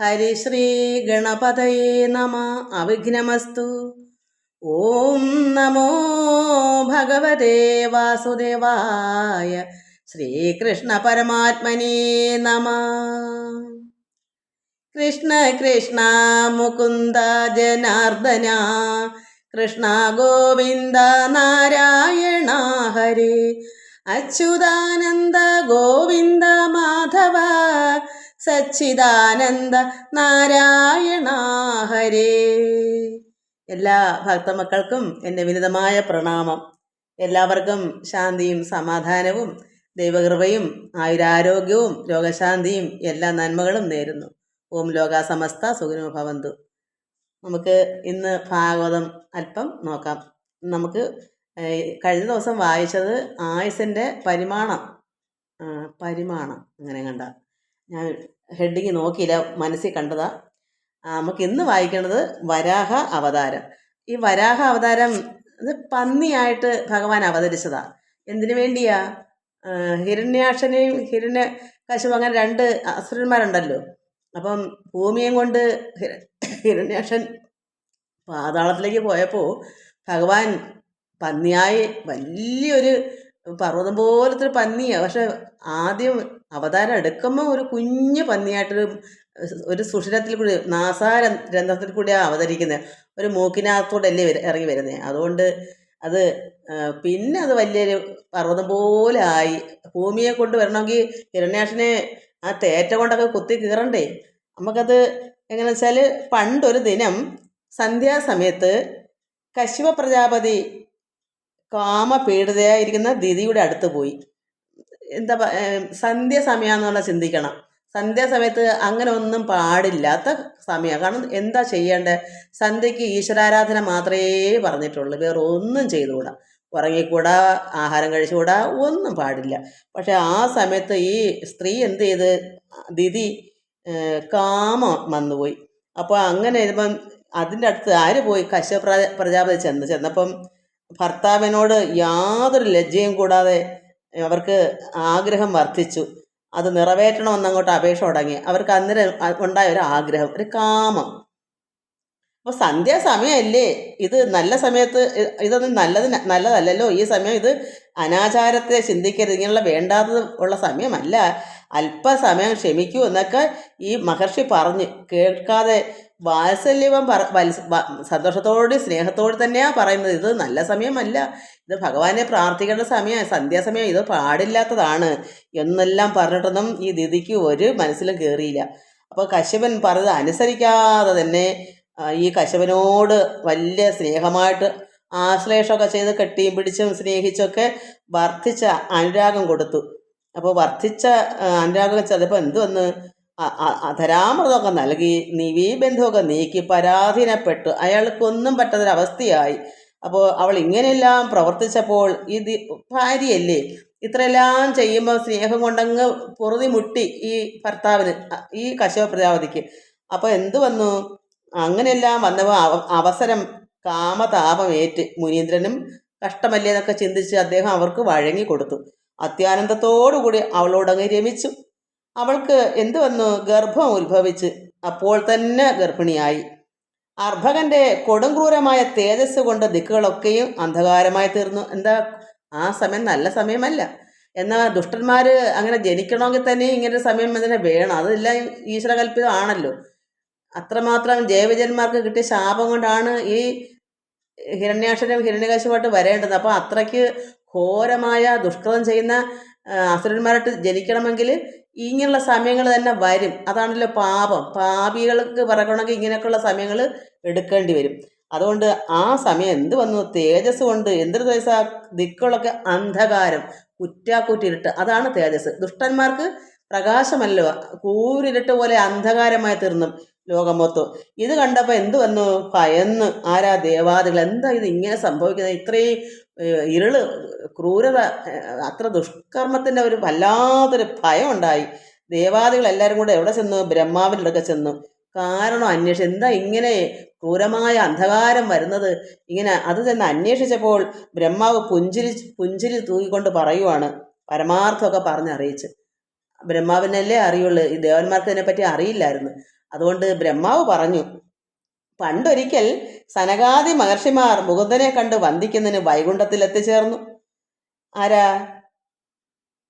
ഹരിശ്രീ ഗണപതയേ നമ അവിഘ്നമസ്തു ഓം നമോ ഭഗവതേ വാസുദേവായ ശ്രീകൃഷ്ണ പരമാത്മനേ നമ കൃഷ്ണ കൃഷ്ണ മുകുന്ദ ജനാർദ്ദന കൃഷ്ണ ഗോവിന്ദ നാരായണ ഹരേ അച്യുതാനന്ദ ഗോവിന്ദ മാധവ സച്ചിദാനന്ദ നാരായണ ഹരേ എല്ലാ ഭക്തമക്കൾക്കും എന്റെ വിനിതമായ പ്രണാമം. എല്ലാവർക്കും ശാന്തിയും സമാധാനവും ദൈവകൃപയും ആയുരാരോഗ്യവും രോഗശാന്തിയും എല്ലാ നന്മകളും നേരുന്നു. ഓം ലോക സമസ്ത സുഖനോ ഭവന്തു. നമുക്ക് ഇന്ന് ഭാഗവതം അല്പം നോക്കാം. നമുക്ക് കഴിഞ്ഞ ദിവസം വായിച്ചത് ആയുസിന്റെ പരിമാണം. പരിമാണം. അങ്ങനെ കണ്ട. ഞാൻ ഹെഡിങ് നോക്കിയില്ല മനസ്സിൽ കണ്ടതാ. നമുക്ക് ഇന്ന് വായിക്കേണ്ടത് വരാഹ അവതാരം. ഈ വരാഹ അവതാരം ഇത് പന്നിയായിട്ട് ഭഗവാൻ അവതരിച്ചതാ. എന്തിനു വേണ്ടിയാ? ഹിരണ്യാക്ഷനെയും ഹിരണ്യ കശുവും അങ്ങനെ രണ്ട് അസുരന്മാരുണ്ടല്ലോ. അപ്പം ഭൂമിയും കൊണ്ട് ഹിര- ഹിരണ്യാക്ഷൻ പാതാളത്തിലേക്ക് പോയപ്പോൾ ഭഗവാൻ പന്നിയായി വലിയൊരു പർവതം പോലത്തെ പന്നിയാണ് പക്ഷെ ആദ്യം അവതാരം എടുക്കുമ്പോൾ ഒരു കുഞ്ഞു പന്നിയായിട്ടൊരു ഒരു സുഷിരത്തിൽ കൂടി നാസാര രന്ധ്രത്തിൽ കൂടിയാണ് അവതരിക്കുന്നത് ഒരു മൂക്കിനകത്തോടല്ലേ ഇറങ്ങി വരുന്നത് അതുകൊണ്ട് അത് പിന്നെ അത് വലിയൊരു പർവതം പോലെ ആയി. ഭൂമിയെ കൊണ്ട് വരണമെങ്കിൽ ഹിരണ്യാക്ഷനെ ആ തേറ്റ കൊണ്ടൊക്കെ കുത്തി കീറണ്ടേ. നമുക്കത് എങ്ങനെ വെച്ചാൽ പണ്ടൊരു ദിനം സന്ധ്യാസമയത്ത് കശിവ പ്രജാപതി കാമപീഡിതയായിരിക്കുന്ന ദിതിയുടെ അടുത്ത് പോയി. എന്താ പ- ഏം, സന്ധ്യ സമയമെന്നുള്ള ചിന്തിക്കണം. സന്ധ്യാസമയത്ത് അങ്ങനെ ഒന്നും പാടില്ലാത്ത സമയമാണ് കാരണം എന്താ ചെയ്യേണ്ടത് സന്ധ്യയ്ക്ക് ഈശ്വരാരാധന മാത്രമേ പറഞ്ഞിട്ടുള്ളൂ. വേറെ ഒന്നും ചെയ്തുകൂടാ. ഉറങ്ങിക്കൂടാ ആഹാരം കഴിച്ചുകൂടാ ഒന്നും പാടില്ല. പക്ഷെ ആ സമയത്ത് ഈ സ്ത്രീ എന്ത് ചെയ്ത്? ദിതി കാമം വന്നുപോയി. അപ്പോൾ അങ്ങനെ ഇപ്പം അതിന്റെ അടുത്ത് ആര് പോയി? കശ്യപ പ്രജ- പ്രജാപതി ചെന്ന്. ചെന്നപ്പം ഭർത്താവിനോട് യാതൊരു ലജ്ജയും കൂടാതെ അവർക്ക് ആഗ്രഹം വർദ്ധിച്ചു. അത് നിറവേറ്റണമെന്ന് അങ്ങോട്ട് അപേക്ഷ തുടങ്ങി. അവർക്ക് അന്നേരം ഉണ്ടായ ഒരു ആഗ്രഹം ഒരു കാമം. അപ്പോൾ സന്ധ്യാസമയമല്ലേ ഇത് നല്ല സമയത്ത് ഇതൊന്നും നല്ലത് നല്ലതല്ലല്ലോ. ഈ സമയം ഇത് അനാചാരത്തെ ചിന്തിക്കരുത്. ഇങ്ങനെയുള്ള വേണ്ടാത്തത് ഉള്ള സമയമല്ല. അല്പസമയം ക്ഷമിക്കൂ എന്നൊക്കെ ഈ മഹർഷി പറഞ്ഞ്. കേൾക്കാതെ വാത്സല്യവം പറ സന്തോഷത്തോടെ സ്നേഹത്തോടെ തന്നെയാണ് പറയുന്നത്. ഇത് നല്ല സമയമല്ല. ഇത് ഭഗവാനെ പ്രാർത്ഥിക്കേണ്ട സമയം സന്ധ്യാസമയം ഇത് പാടില്ലാത്തതാണ് എന്നെല്ലാം പറഞ്ഞിട്ടൊന്നും ഈ ദിദിക്ക് ഒരു മനസ്സിലും കയറിയില്ല അപ്പോൾ കശ്യപൻ പറഞ്ഞത് അനുസരിക്കാതെ തന്നെ ഈ കശ്യപനോട് വലിയ സ്നേഹമായിട്ട് ആശ്ലേഷമൊക്കെ ചെയ്ത് കെട്ടിയും പിടിച്ചും സ്നേഹിച്ചൊക്കെ വർദ്ധിച്ച അനുരാഗം കൊടുത്തു. അപ്പോൾ വർദ്ധിച്ച ആ, അനുരാഗം ചിലപ്പോൾ എന്ത് വന്ന്? അ- അ- അധരാമൃതമൊക്കെ നൽകി നിവീബന്ധമൊക്കെ നീക്കി പരാധീനപ്പെട്ടു. അയാൾക്കൊന്നും പറ്റാത്തൊരവസ്ഥയായി. അപ്പോൾ അവൾ ഇങ്ങനെയെല്ലാം പ്രവർത്തിച്ചപ്പോൾ ഇത് ഭാര്യയല്ലേ? ഇത്രയെല്ലാം ചെയ്യുമ്പോൾ സ്നേഹം കൊണ്ടങ്ങ് പൊറുതി മുട്ടി ഈ ഭർത്താവിന് ഈ കശവ പ്രജാപതിക്ക്. അപ്പോൾ എന്തു വന്നു? അങ്ങനെയെല്ലാം വന്നപ്പോൾ അവ- അവസരം കാമതാപമേറ്റ് മുനീന്ദ്രനും കഷ്ടമല്ലേ എന്നൊക്കെ ചിന്തിച്ച് അദ്ദേഹം അവർക്ക് വഴങ്ങി കൊടുത്തു അത്യാനന്ദത്തോടുകൂടി അവളോടങ്ങ് രമിച്ചു. അവൾക്ക് എന്തു വന്നു ഗർഭം ഉത്ഭവിച്ച് അപ്പോൾ തന്നെ ഗർഭിണിയായി. അർഭകന്റെ കൊടുംക്രൂരമായ തേജസ് കൊണ്ട് ദിക്കുകളൊക്കെയും അന്ധകാരമായി തീർന്നു. എന്താ ആ സമയം നല്ല സമയമല്ല. എന്നാൽ ദുഷ്ടന്മാർ അങ്ങനെ ജനിക്കണമെങ്കിൽ തന്നെ ഇങ്ങനെ ഒരു സമയം തന്നെ വേണം. അതെല്ലാം ഈശ്വരകൽപ്പിതമാണല്ലോ. അത്രമാത്രം ജൈവജന്മാർക്ക് കിട്ടിയ ശാപം കൊണ്ടാണ് ഈ ഹിരണ്യാക്ഷരം ഹിരണ്യകാശുമായിട്ട് വരേണ്ടത്. അപ്പോൾ അത്രയ്ക്ക് ഘോരമായ ദുഷ്കൃതം ചെയ്യുന്ന അസുരന്മാരായിട്ട് ജനിക്കണമെങ്കിൽ ഇങ്ങനെയുള്ള സമയങ്ങൾ തന്നെ വരും. അതാണല്ലോ പാപം. പാപികൾക്ക് പറയണമെങ്കിൽ ഇങ്ങനെയൊക്കെയുള്ള സമയങ്ങൾ എടുക്കേണ്ടി വരും. അതുകൊണ്ട് ആ സമയം എന്ത് വന്നു? തേജസ് കൊണ്ട് എന്തൊരു തേജസ് ദിക്കുകളൊക്കെ അന്ധകാരം കുറ്റാക്കുറ്റിരുട്ട്. അതാണ് തേജസ്. ദുഷ്ടന്മാർക്ക് പ്രകാശമല്ലോ കൂരിരുട്ട് പോലെ അന്ധകാരമായി തീർന്നു. ലോകം മൊത്തം ഇത് കണ്ടപ്പോൾ എന്ത് വന്നു? ഭയന്ന്. ആരാ ദേവാദികൾ? എന്താ ഇത് ഇങ്ങനെ സംഭവിക്കുന്നത്? ഇത്രയും ഇരുൾ ക്രൂരത അത്ര ദുഷ്കർമ്മത്തിന്റെ ഒരു വല്ലാത്തൊരു ഭയം ഉണ്ടായി. ദേവാദികൾ എല്ലാവരും കൂടെ എവിടെ ചെന്നു? ബ്രഹ്മാവിന്റെ ചെന്നു. കാരണം അന്വേഷിച്ചു എന്താ ഇങ്ങനെ ക്രൂരമായ അന്ധകാരം വരുന്നത്? ഇങ്ങനെ അത് ചെന്ന് അന്വേഷിച്ചപ്പോൾ ബ്രഹ്മാവ് പുഞ്ചിരി പുഞ്ചിരി തൂക്കിക്കൊണ്ട് പറയുവാണ്. പരമാർത്ഥമൊക്കെ പറഞ്ഞറിയിച്ച്. ബ്രഹ്മാവിനല്ലേ അറിയുള്ളൂ. ഈ ദേവന്മാർക്ക് ഇതിനെപ്പറ്റി അറിയില്ലായിരുന്നു. അതുകൊണ്ട് ബ്രഹ്മാവ് പറഞ്ഞു പണ്ടൊരിക്കൽ സനകാദി മഹർഷിമാർ മുകുന്ദനെ കണ്ട് വന്ദിക്കുന്നതിന് വൈകുണ്ഠത്തിൽ എത്തിച്ചേർന്നു ആരാ?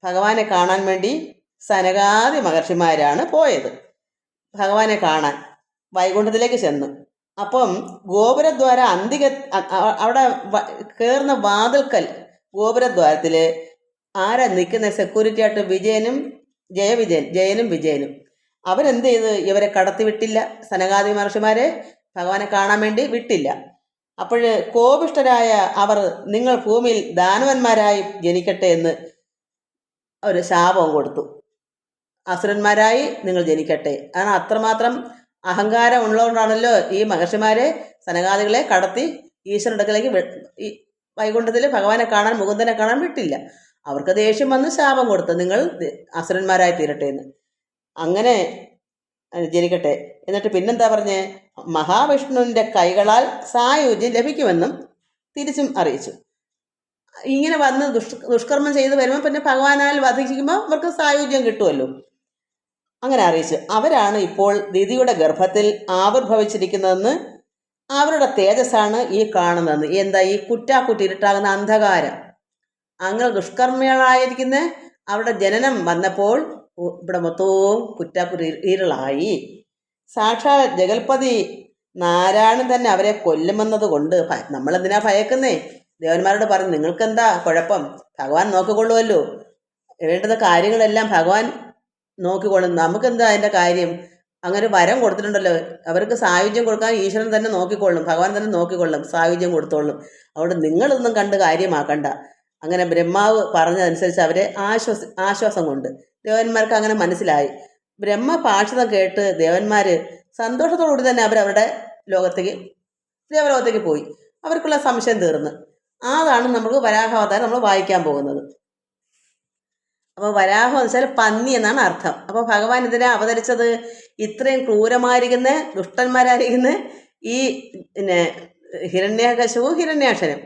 ഭഗവാനെ കാണാൻ വേണ്ടി സനകാദി മഹർഷിമാരാണ് പോയത്. ഭഗവാനെ കാണാൻ വൈകുണ്ഠത്തിലേക്ക് ചെന്നു. അപ്പം ഗോപുരദ്വാര അന്തിക അവിടെ കയറുന്ന വാതിൽക്കൽ ഗോപുരദ്വാരത്തിൽ ആരാ നിൽക്കുന്ന സെക്യൂരിറ്റി ആയിട്ട് വിജയനും ജയവിജയൻ ജയനും വിജയനും. അവരെന്ത് ചെയ്ത്? ഇവരെ കടത്തി വിട്ടില്ല. സനകാദി മഹർഷിമാരെ ഭഗവാനെ കാണാൻ വേണ്ടി വിട്ടില്ല. അപ്പോൾ കോപിഷ്ടരായ അവർ നിങ്ങൾ ഭൂമിയിൽ ദാനവന്മാരായി ജനിക്കട്ടെ എന്ന് ഒരു ശാപവും കൊടുത്തു. അസുരന്മാരായി നിങ്ങൾ ജനിക്കട്ടെ. കാരണം അത്രമാത്രം അഹങ്കാരം ഉള്ളതുകൊണ്ടാണല്ലോ ഈ മഹർഷിമാരെ സനകാദികളെ കടത്തി ഈശ്വരന്റെ അടുക്കലേക്ക് വൈകുണ്ഠത്തിൽ ഭഗവാനെ കാണാൻ മുകുന്ദനെ കാണാൻ വിട്ടില്ല. അവർക്ക് ദേഷ്യം വന്ന് ശാപം കൊടുത്തു. നിങ്ങൾ അസുരന്മാരായി തീരട്ടെ എന്ന്. അങ്ങനെ ജനിക്കട്ടെ. എന്നിട്ട് പിന്നെന്താ പറഞ്ഞേ? മഹാവിഷ്ണുവിന്റെ കൈകളാൽ സായുജ്യം ലഭിക്കുമെന്നും തിരിച്ചും അറിയിച്ചു. ഇങ്ങനെ വന്ന് ദുഷ് ദുഷ്കർമ്മം ചെയ്ത് വരുമ്പോൾ പിന്നെ ഭഗവാനാൽ വധിക്കുമ്പോൾ അവർക്ക് സായുജ്യം കിട്ടുമല്ലോ അങ്ങനെ അറിയിച്ചു. അവരാണ് ഇപ്പോൾ ദിതിയുടെ ഗർഭത്തിൽ ആവിർഭവിച്ചിരിക്കുന്നതെന്ന് അവരുടെ തേജസ്സാണ് ഈ കാണുന്നതെന്ന് എന്താ ഈ കുറ്റാക്കുറ്റി ഇരുട്ടാകുന്ന അന്ധകാരം? അങ്ങനെ ദുഷ്കർമ്മികളായിരിക്കുന്ന അവരുടെ ജനനം വന്നപ്പോൾ ഇവിടെ മൊത്തവും കുറ്റാക്കുറ്റി സാക്ഷാ ജഗൽപതി നാരായണൻ തന്നെ അവരെ കൊല്ലുമെന്നത് കൊണ്ട് നമ്മളെന്തിനാ ഭയക്കുന്നേ? ദേവന്മാരോട് പറഞ്ഞു നിങ്ങൾക്കെന്താ കുഴപ്പം? ഭഗവാൻ നോക്കിക്കൊള്ളുമല്ലോ വേണ്ടുന്ന കാര്യങ്ങളെല്ലാം ഭഗവാൻ നോക്കിക്കൊള്ളും. നമുക്കെന്താ അതിന്റെ കാര്യം? അങ്ങനെ വരം കൊടുത്തിട്ടുണ്ടല്ലോ. അവർക്ക് സായുജ്യം കൊടുക്കാൻ ഈശ്വരൻ തന്നെ നോക്കിക്കൊള്ളും. ഭഗവാൻ തന്നെ നോക്കിക്കൊള്ളും. സായുജ്യം കൊടുത്തോളും. അതുകൊണ്ട് നിങ്ങളൊന്നും കണ്ട് കാര്യമാക്കണ്ട. അങ്ങനെ ബ്രഹ്മാവ് പറഞ്ഞതനുസരിച്ച് അവരെ ആശ്വാസ ആശ്വാസം കൊണ്ട് ദേവന്മാർക്ക് അങ്ങനെ മനസ്സിലായി. ബ്രഹ്മ പാഷിതം കേട്ട് ദേവന്മാർ സന്തോഷത്തോടുകൂടി തന്നെ അവരവരുടെ ലോകത്തേക്ക് ദേവലോകത്തേക്ക് പോയി. അവർക്കുള്ള സംശയം തീർന്ന്. അതാണ് നമുക്ക് വരാഹാവതാരം നമ്മൾ വായിക്കാൻ പോകുന്നത്. അപ്പോൾ വരാഹം എന്ന് വെച്ചാൽ പന്നി എന്നാണ് അർത്ഥം. അപ്പോൾ ഭഗവാൻ ഇതിനെ അവതരിച്ചത് ഇത്രയും ക്രൂരമായിരിക്കുന്ന ദുഷ്ടന്മാരായിരിക്കുന്ന ഈ പിന്നെ ഹിരണ്യകശുവും ഹിരണ്യാക്ഷനും.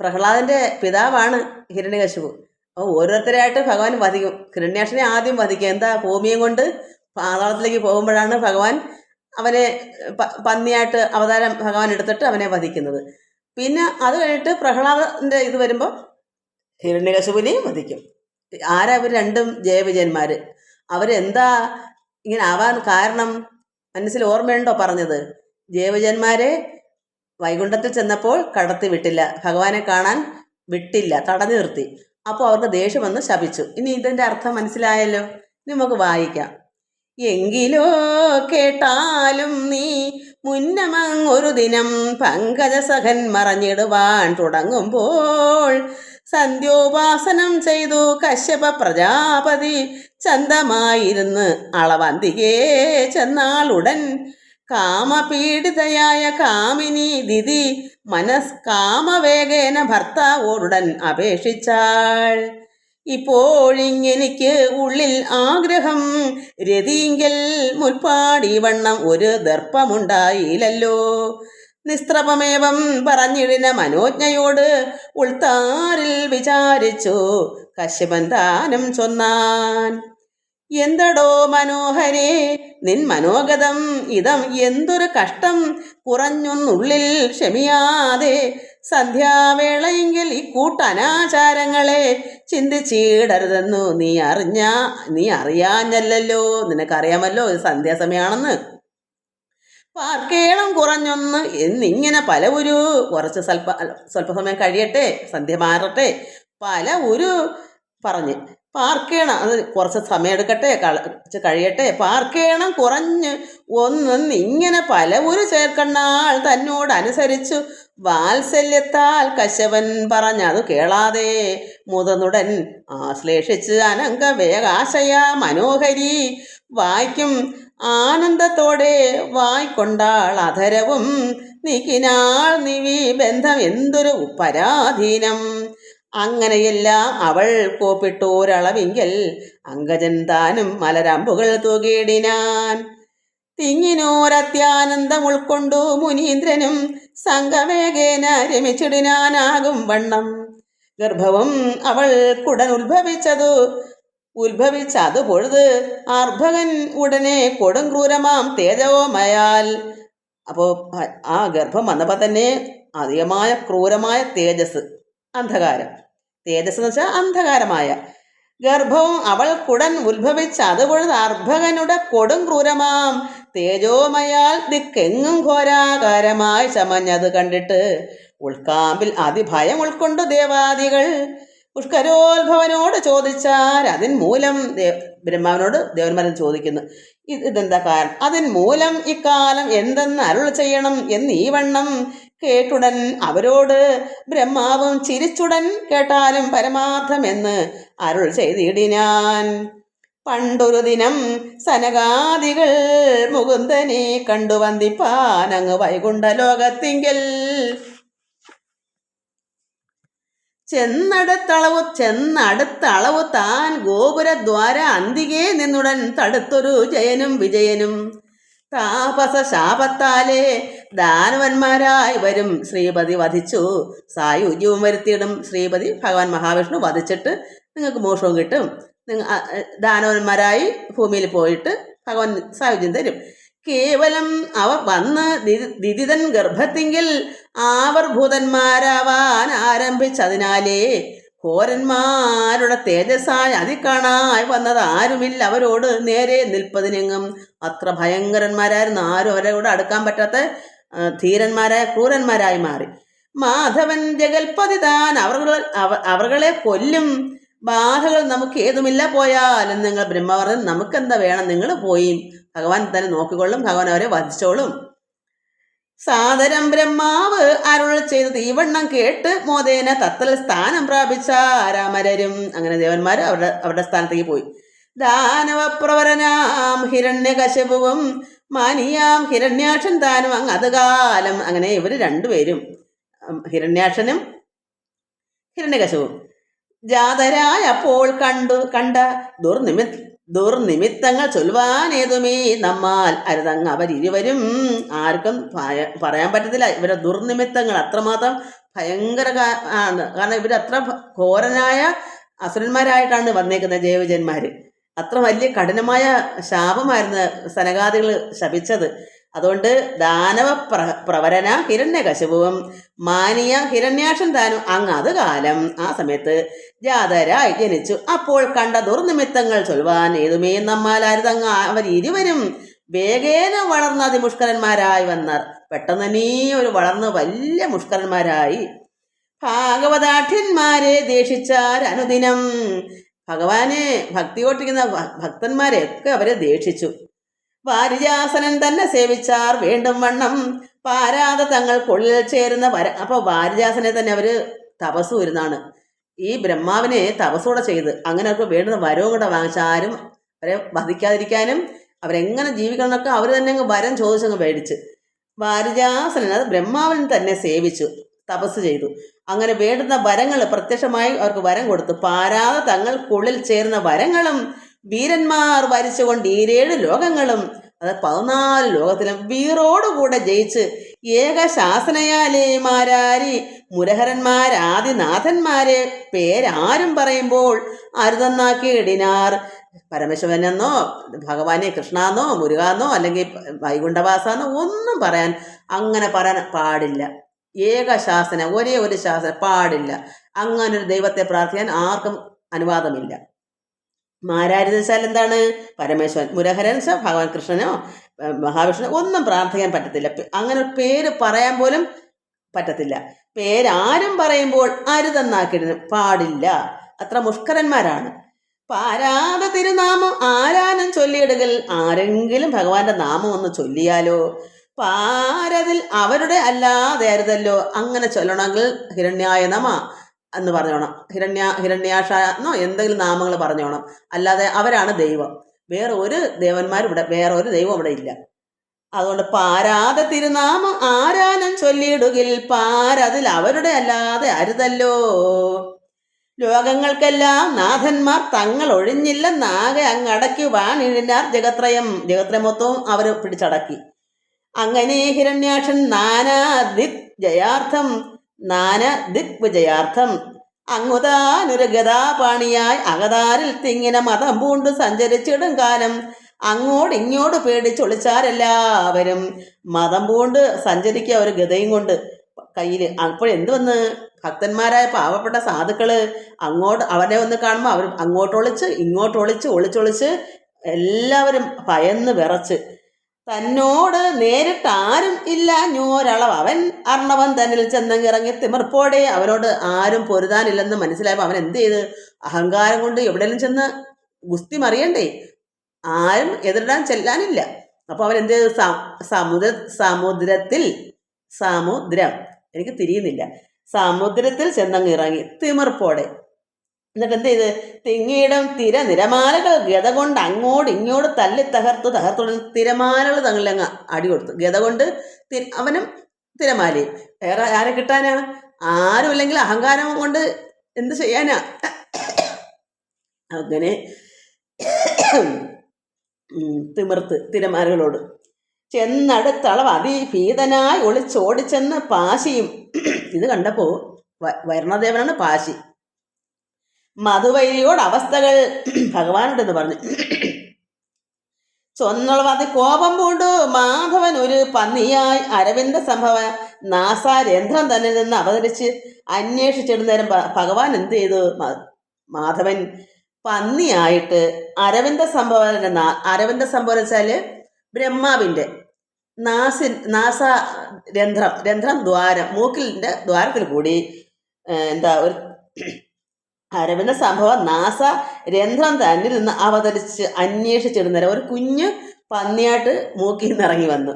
പ്രഹ്ലാദന്റെ പിതാവാണ് ഹിരണ്യകശുപു ഓരോരുത്തരായിട്ട് ഭഗവാൻ വധിക്കും. ഹിരണ്യാക്ഷനെ ആദ്യം വധിക്കും. എന്താ? ഭൂമിയും കൊണ്ട് പാതാളത്തിലേക്ക് പോകുമ്പോഴാണ് ഭഗവാൻ അവനെ പന്നിയായിട്ട് അവതാരം ഭഗവാൻ എടുത്തിട്ട് അവനെ വധിക്കുന്നത്. പിന്നെ അത് കഴിഞ്ഞിട്ട് പ്രഹ്ലാദന്റെ ഇത് വരുമ്പോൾ ഹിരണ്യകശുവിനെയും വധിക്കും. ആരാ ഇവർ രണ്ടും ജയവിജയന്മാർ അവരെന്താ ഇങ്ങനെ ആവാൻ കാരണം? മനസ്സിൽ ഓർമ്മയുണ്ടോ പറഞ്ഞത്? ജയവിജയന്മാരെ വൈകുണ്ഠത്തിൽ ചെന്നപ്പോൾ കടത്തി വിട്ടില്ല. ഭഗവാനെ കാണാൻ വിട്ടില്ല. തടഞ്ഞു നിർത്തി. അപ്പോൾ അവർക്ക് ദേഷ്യം വന്ന് ശപിച്ചു. ഇനി ഇതിന്റെ അർത്ഥം മനസ്സിലായല്ലോ? നമുക്ക് വായിക്കാം. എങ്കിലോ കേട്ടാലും നീ മുന്നമങ്ങൊരു ദിനം പങ്കജസഖൻ മറഞ്ഞിടുവാൻ തുടങ്ങുമ്പോൾ സന്ധ്യോപാസനം ചെയ്തു കശ്യപ പ്രജാപതി ചന്തമായിരുന്ന് അളവന്തികേ ചെന്നാളുടൻ കാമപീഡിതയായ കാമിനി ദിതി മനസ്കാമവേഗേന ഭർത്താവോടുടൻ അപേക്ഷിച്ചാൾ. ഇപ്പോഴിങ്ങെനിക്ക് ഉള്ളിൽ ആഗ്രഹം രതിയെങ്കിൽ മുൽപ്പാടി വണ്ണം ഒരു ദർപ്പമുണ്ടായില്ലല്ലോ. നിസ്ത്രപമേവം പറഞ്ഞിടിന മനോജ്ഞയോട് ഉൾത്താരിൽ വിചാരിച്ചു കശ്യപൻ താനും ചൊന്നാൻ. എന്തടോ മനോഹരേ? നിൻ മനോഗതം ഇതം എന്തൊരു കഷ്ടം? കുറഞ്ഞൊന്നുള്ളിൽ ക്ഷമിയാതെ. സന്ധ്യാവേളയെങ്കിൽ ഈ കൂട്ടനാചാരങ്ങളെ ചിന്തിച്ചിടരുതെന്നു നീ അറിഞ്ഞ നീ അറിയാഞ്ഞല്ലോ നിനക്കറിയാമല്ലോ ഇത് സന്ധ്യാസമയാണെന്ന്. പാർക്കേളം കുറഞ്ഞൊന്ന് എന്നിങ്ങനെ പല ഒരു കുറച്ച് സ്വല്പ സ്വല്പസമയം കഴിയട്ടെ സന്ധ്യ മാറട്ടെ പല ഒരു പറഞ്ഞ്. പാർക്കേണം. അത് കുറച്ച് സമയം എടുക്കട്ടെ കളിച്ച് കഴിയട്ടെ. ചെയ്യണം കുറഞ്ഞ് ഒന്നും ഇങ്ങനെ പല ഒരു ചേർക്കണ്ണാൾ തന്നോട് അനുസരിച്ചു വാത്സല്യത്താൽ കശവൻ പറഞ്ഞതു കേളാതെ മുതനുടൻ ആശ്ലേഷിച്ച് അനങ്ക വേഗാശയ മനോഹരി വായിക്കും. ആനന്ദത്തോടെ വായിക്കൊണ്ടാൾ അധരവും നീക്കിനാൾ നിവി ബന്ധം എന്തൊരു പരാധീനം. അങ്ങനെയെല്ലാം അവൾ കോപ്പിട്ടോരളവിങ്കൽ അങ്കജൻ താനും മലരമ്പുകൾ തുകിടിനാൻ തിങ്ങിനോരത്യാനന്ദം ഉൾക്കൊണ്ടു മുനീന്ദ്രനും സംഘവേഗേന രമിച്ചിടിനാനാകും വണ്ണം. ഗർഭവും അവൾ കുടൻ ഉത്ഭവിച്ചതു. ഉത്ഭവിച്ചതു പൊഴുത് അർഭകൻ ഉടനെ കൊടും ക്രൂരമാം തേജവോമയാൽ. അപ്പോൾ ആ ഗർഭം വന്നപ്പോൾ തന്നെ അധികമായ ക്രൂരമായ തേജസ് അന്ധകാരം. തേജസ് എന്ന് വെച്ചാൽ അന്ധകാരമായ. ഗർഭവും കുടൻ ഉത്ഭവിച്ച അത് പൊഴുത് അർഭകനുടെ കൊടും ക്രൂരമാം. തേജോമയാൽ ദിക്കെങ്ങും ഘോരാകാരമായി ചമഞ്ഞത് കണ്ടിട്ട് ഉൾക്കാമ്പിൽ അതിഭയം ഉൾക്കൊണ്ടു ദേവാദികൾ. പുഷ്കരോത്ഭവനോട് ചോദിച്ചാൽ അതിൻ മൂലം ദേ ബ്രഹ്മാവിനോട് ദേവന്മാരൻ ചോദിക്കുന്നു. ഇത് ഇതെന്താ കാരണം? അതിൻ മൂലം ഇക്കാലം എന്തെന്ന് അരുൾ ചെയ്യണം എന്ന് ഈ വണ്ണം കേട്ടുടൻ അവരോട് ബ്രഹ്മാവും ചിരിച്ചുടൻ കേട്ടാലും പരമാർത്ഥമെന്ന് അരുൾ ചെയ്തിടിനാൻ പണ്ടൊരു ദിനം സനകാദികൾ മുകുന്ദനെ കണ്ടു വന്ദിപ്പാൻ അങ്ങ് വൈകുണ്ഠ ലോകത്തിങ്കിൽ. ചെന്നടുത്തളവു ചെന്നടുത്തളവു താൻ ഗോപുരദ്വാര അന്തികെ നിന്നുടൻ തടുത്തൊരു ജയനും വിജയനും. താപസ ശാപത്താലേ ദാനവന്മാരായി വരും. ശ്രീപതി വധിച്ചു. സായുജ്യവും വരുത്തിയിടും. ശ്രീപതി ഭഗവാൻ മഹാവിഷ്ണു വധിച്ചിട്ട് നിങ്ങൾക്ക് മോഷവും കിട്ടും. ദാനവന്മാരായി ഭൂമിയിൽ പോയിട്ട് ഭഗവാൻ സായുജ്യം തരും. കേവലം അവ വന്ന് ദിദിതൻ ഗർഭത്തിങ്കിൽ ആവർഭൂതന്മാരാവാൻ ആരംഭിച്ചതിനാലേ ഘോരന്മാരുടെ തേജസ്സായ അതിക്കാണായി വന്നത് ആരുമില്ല. അവരോട് നേരെ നിൽപ്പതിനെങ്ങും അത്ര ഭയങ്കരന്മാരായിരുന്നു. ആരും അവരെ കൂടെ അടുക്കാൻ പറ്റാത്ത ധീരന്മാരായ ക്രൂരന്മാരായി മാറി. മാധവൻ ജഗൽപതി താൻ അവർ അവർകളെ കൊല്ലും. ബാധകൾ നമുക്ക് ഏതുമില്ല പോയാലും നിങ്ങൾ ബ്രഹ്മവർദ്ധൻ നമുക്ക് നമുക്കെന്താ വേണം? നിങ്ങൾ പോയി. ഭഗവാൻ തന്നെ നോക്കിക്കൊള്ളും. ഭഗവാൻ അവരെ വധിച്ചോളും. സാദരം ബ്രഹ്മാവ് അരുൾ ചെയ്ത് തീവണ്ണം കേട്ട് മോദേന തത്തൽ സ്ഥാനം പ്രാപിച്ച രാമരരും. അങ്ങനെ ദേവന്മാർ അവരുടെ അവരുടെ സ്ഥാനത്തേക്ക് പോയി. ദാനവപ്രവരനാം ഹിരണ്യകശപുവും മാനിയാം ഹിരണ്യാക്ഷൻ താനും അങ്ങ് അത് കാലം അങ്ങനെ ഇവർ രണ്ടുപേരും ഹിരണ്യാക്ഷനും ഹിരണ്യകശവും. ജാതരായ അപ്പോൾ കണ്ടു കണ്ട ദുർനിമി ദുർനിമിത്തങ്ങൾ ചൊല്ലുവാനേതുമേ? നമ്മാൽ അരുതങ്ങ് അവരിരുവരും. ആർക്കും പറയാൻ പറ്റത്തില്ല. ഇവരെ ദുർനിമിത്തങ്ങൾ അത്രമാത്രം ഭയങ്കര കാരണം ഇവരത്ര ഘോരനായ അസുരന്മാരായിട്ടാണ് വന്നേക്കുന്നത് ജൈവജന്മാര്. അത്ര വലിയ കഠിനമായ ശാപമായിരുന്നു സനകാദികൾ ശപിച്ചത്. അതുകൊണ്ട് ദാനവ പ്ര പ്രവരന ഹിരണ്യകശപുവും മാനിയ ഹിരണ്യാക്ഷൻ താനും അങ്ങാത് കാലം. ആ സമയത്ത് ജാതരായി ജനിച്ചു. അപ്പോൾ കണ്ട ദുർനിമിത്തങ്ങൾ ചൊൽവാൻ ഏതുമേ നമ്മാലാരുതങ്ങ അവർ ഇരുവരും വേഗേന വളർന്ന അതിമുഷ്കരന്മാരായി വന്നർ. പെട്ടെന്ന് തന്നെ ഒരു വളർന്ന് വലിയ മുഷ്കരന്മാരായി. ഭാഗവതാഠ്യന്മാരെ ദേഷിച്ചാർ അനുദിനം ഭഗവാനെ ഭക്തി കൊട്ടിക്കുന്ന ഭക്തന്മാരെ ഭക്തന്മാരെയൊക്കെ അവരെ ദേഷിച്ചു വാരിജാസനൻ തന്നെ സേവിച്ചാർ വീണ്ടും വണ്ണം. പാരാത തങ്ങൾക്കുള്ളിൽ ചേരുന്ന വര അപ്പോൾ വാരിജാസനെ തന്നെ അവർ തപസ് വരുന്നതാണ് ഈ ബ്രഹ്മാവിനെ തപസ്സൂടെ ചെയ്ത് അങ്ങനെ അവർക്ക് വേണ്ടുന്ന വരവും കൂടെ വാങ്ങിച്ച ആരും അവരെ വധിക്കാതിരിക്കാനും അവരെങ്ങനെ ജീവിക്കണം എന്നൊക്കെ അവർ തന്നെ അങ്ങ് വരം ചോദിച്ചങ്ങ് മേടിച്ച്. വാരിജാസനൻ അത് ബ്രഹ്മാവിനെ തന്നെ സേവിച്ചു തപസ് ചെയ്തു. അങ്ങനെ വേണ്ടുന്ന വരങ്ങൾ പ്രത്യക്ഷമായി അവർക്ക് വരം കൊടുത്തു. പാരാതെ തങ്ങൾക്കുള്ളിൽ ചേർന്ന വരങ്ങളും വീരന്മാർ വരിച്ചുകൊണ്ട് ഈരേഴ് ലോകങ്ങളും അത് പതിനാല് ലോകത്തിലും വീറോടുകൂടെ ജയിച്ച് ഏകശാസനയാലേ മാരാരി മുരഹരന്മാരാദിനാഥന്മാരെ പേരാരും പറയുമ്പോൾ അരുതന്നാക്കി ഇടിനാർ. പരമശിവനെന്നോ ഭഗവാനെ കൃഷ്ണാന്നോ മുരുകാന്നോ അല്ലെങ്കിൽ വൈകുണ്ഠവാസാന്നോ ഒന്നും പറയാൻ അങ്ങനെ പറയാൻ പാടില്ല. ഏകശാസന ഒരേ ഒരു ശാസന പാടില്ല. അങ്ങനെ ഒരു ദൈവത്തെ പ്രാർത്ഥിക്കാൻ ആർക്കും അനുവാദമില്ല. മാരാരി എന്താണ്? പരമേശ്വരൻ മുരഹരൻ ഭഗവാൻ കൃഷ്ണനോ മഹാവിഷ്ണു ഒന്നും പ്രാർത്ഥിക്കാൻ പറ്റത്തില്ല. അങ്ങനെ പേര് പറയാൻ പോലും പറ്റത്തില്ല. പേരാരും പറയുമ്പോൾ അരുതെന്നാക്കിയിരുന്നു പാടില്ല. അത്ര മുഷ്കരന്മാരാണ്. പാരാത തിരുനാമം ആരാനും ചൊല്ലിയിടുകിൽ ആരെങ്കിലും ഭഗവാന്റെ നാമം ഒന്ന് ചൊല്ലിയാലോ? പാരതിൽ അവരുടെ അല്ലാതെ അരുതല്ലോ അങ്ങനെ ചൊല്ലണമെങ്കിൽ ഹിരണ്യായ നമ എന്ന് പറഞ്ഞോണം. ഹിരണ്യ ഹിരണ്യാഷ എന്നോ എന്തെങ്കിലും നാമങ്ങൾ പറഞ്ഞോണം. അല്ലാതെ അവരാണ് ദൈവം. വേറെ ഒരു ദേവന്മാരും ഇവിടെ വേറെ ഒരു ദൈവം ഇവിടെ ഇല്ല. അതുകൊണ്ട് പാരാതെ തിരുനാമം ആരാനം ചൊല്ലിയിടുകിൽ പാരതിൽ അവരുടെ അല്ലാതെ അരുതല്ലോ ലോകങ്ങൾക്കെല്ലാം നാഥന്മാർ തങ്ങൾ ഒഴിഞ്ഞില്ലെന്നാകെ അങ്ങടക്കി വാണിഴിനാർ ജഗത്രയം. ജഗത്രയം മൊത്തവും അവർ പിടിച്ചടക്കി. അങ്ങനെ ഹിരണ്യാക്ഷൻ നാനാ ദിക് ജയാർത്ഥം നാന ദിക് വിജയാർത്ഥം അങ്ങുതാനൊരു പാണിയായി അകതാരിൽ തിങ്ങിന മതം പൂണ്ട് സഞ്ചരിച്ചിടും കാലം. അങ്ങോടിങ്ങോട് പേടിച്ചൊളിച്ചാരെല്ലാവരും. മതം പൂണ്ട് സഞ്ചരിക്കുക ഒരു ഗതയും കൊണ്ട് കയ്യിൽ അപ്പോഴെന്ത് വന്ന്? ഭക്തന്മാരായ പാവപ്പെട്ട സാധുക്കൾ അങ്ങോട്ട് അവരെ ഒന്ന് കാണുമ്പോൾ അവർ അങ്ങോട്ടൊളിച്ച് ഇങ്ങോട്ടൊളിച്ച് ഒളിച്ചൊളിച്ച് എല്ലാവരും ഭയന്ന് വിറച്ച്. തന്നോട് നേരിട്ട് ആരും ഇല്ല. ഞോരളവ് അവൻ അർണവൻ തന്നിൽ ചെന്നങ്ങിറങ്ങി തിമിർപ്പോടെ അവനോട് ആരും പൊരുതാനില്ലെന്ന് മനസ്സിലായപ്പോൾ അവൻ എന്ത് ചെയ്ത്? അഹങ്കാരം കൊണ്ട് എവിടെയെങ്കിലും ചെന്ന് ഗുസ്തി മറിയണ്ടേ? ആരും എതിരിടാൻ ചെല്ലാനില്ല. അപ്പോൾ അവൻ എന്ത് ചെയ്തു? സമുദ്ര സമുദ്രത്തിൽ സമുദ്രം. എനിക്ക് തിരിയുന്നില്ല. സമുദ്രത്തിൽ ചെന്നങ്ങിറങ്ങി തിമിർപ്പോടെ എന്നിട്ട് എന്ത് ചെയ്ത് തിങ്ങിയിടം തിര നിരമാലകൾ ഗത കൊണ്ട് അങ്ങോട്ട് ഇങ്ങോട്ട് തല്ലി തകർത്ത് തകർത്തു തിരമാലകൾ തങ്ങളിലങ്ങ് അടി കൊടുത്തു. ഗത കൊണ്ട് അവനും തിരമാലയും വേറെ ആരെ കിട്ടാനാ? ആരും ഇല്ലെങ്കിൽ അഹങ്കാരം കൊണ്ട് എന്ത് ചെയ്യാനാ? അങ്ങനെ തിമിർത്ത് തിരമാലകളോട്. ചെന്നടുത്തളവ് അതിഭീതനായി ഒളിച്ചോടിച്ചെന്ന് പാശിയും. ഇത് കണ്ടപ്പോൾ വരണദേവനാണ് പാശി. മധുവൈരിയോട് അവസ്ഥകൾ ഭഗവാനുണ്ടെന്ന് പറഞ്ഞു. ചൊന്നുളവത് കോപം പൂണ്ടു മാധവൻ ഒരു പന്നിയായി അരവിന്ദ സംഭവ നാസാരന്ധ്രം തന്നെ നിന്ന് അവതരിച്ച് അന്വേഷിച്ചിടുന്നേരം ഭഗവാൻ എന്ത് ചെയ്തു? മാധവൻ പന്നിയായിട്ട് അരവിന്ദ സംഭവന്റെ നാ- അരവിന്ദ സംഭവം വെച്ചാൽ ബ്രഹ്മാവിന്റെ നാസിൻ നാസ രന്ധ്രം രന്ധ്രം ദ്വാരം മൂക്കിലിന്റെ ദ്വാരത്തിൽ കൂടി എന്താ ഒരു അരവിന്ദ സംഭവം നാസ രന്ധ്രം തന്നിൽ നിന്ന് അവതരിച്ച് അന്വേഷിച്ചിടുന്നേരം ഒരു കുഞ്ഞ് പന്നിയായിട്ട് മൂക്കിൽ നിന്ന് ഇറങ്ങി വന്നു.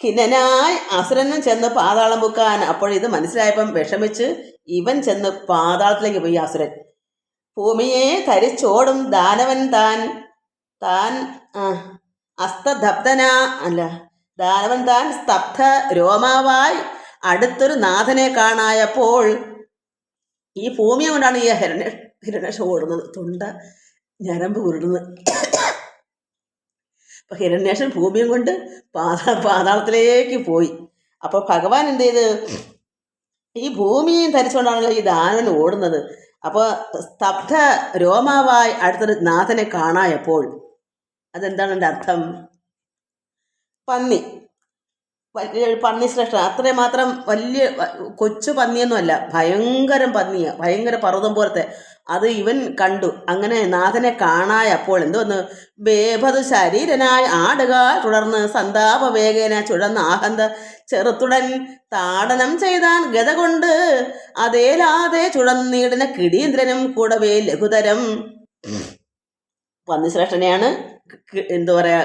കിന്നനായി അസുരനും ചെന്ന് പാതാളം മുക്കാൻ അപ്പോഴിത് മനസ്സിലായപ്പം വിഷമിച്ച് ഇവൻ ചെന്ന് പാതാളത്തിലേക്ക് പോയി അസുരൻ. ഭൂമിയെ ധരിച്ചോടും ദാനവൻ താൻ താൻ ആ, അസ്തധബ്ധന അല്ല ദാനവൻ താൻ സ്തബ്ധ രോമാവായി അടുത്തൊരു നാഥനെ കാണായപ്പോൾ ഈ ഭൂമിയെ കൊണ്ടാണ് ഈ ഹിരണ ഹിരണ്യക്ഷം ഓടുന്നത്. തൊണ്ട ഞരമ്പ് കുരുടുന്നത് അപ്പൊ ഹിരണ്യേഷൻ ഭൂമിയും കൊണ്ട് പാതാ പാതാളത്തിലേക്ക് പോയി. അപ്പോൾ ഭഗവാൻ എന്ത് ചെയ്ത്? ഈ ഭൂമിയും ധരിച്ചുകൊണ്ടാണല്ലോ ഈ ദാനവൻ ഓടുന്നത്. അപ്പോൾ സ്തബ്ധ രോമാവായി അടുത്തൊരു നാഥനെ കാണായപ്പോൾ അതെന്താണ് എന്റെ അർത്ഥം? പന്നി. വലിയ പന്നി ശ്രേഷ്ഠ അത്രമാത്രം മാത്രം വലിയ കൊച്ചു പന്നിയൊന്നുമല്ല. ഭയങ്കരം പന്നിയാണ് ഭയങ്കര പർവതം പോലത്തെ. അത് ഇവൻ കണ്ടു. അങ്ങനെ നാഥനെ കാണായപ്പോൾ എന്തോന്ന് ബേഭത് ശരീരനായി ആടുക തുടർന്ന് സന്താപ വേഗേന ചുഴന്ന ആഹന്ത ചെറുത്തുടൻ താടനം ചെയ്താൻ ഗത കൊണ്ട് അതേലാതെ ചുഴന്നീടിന കിടീന്ദ്രനും കൂടവേ ലഘുതരം. പന്നിശ്രേഷ്ഠനെയാണ് ശ്രേഷ്ഠനെയാണ് എന്താ പറയാ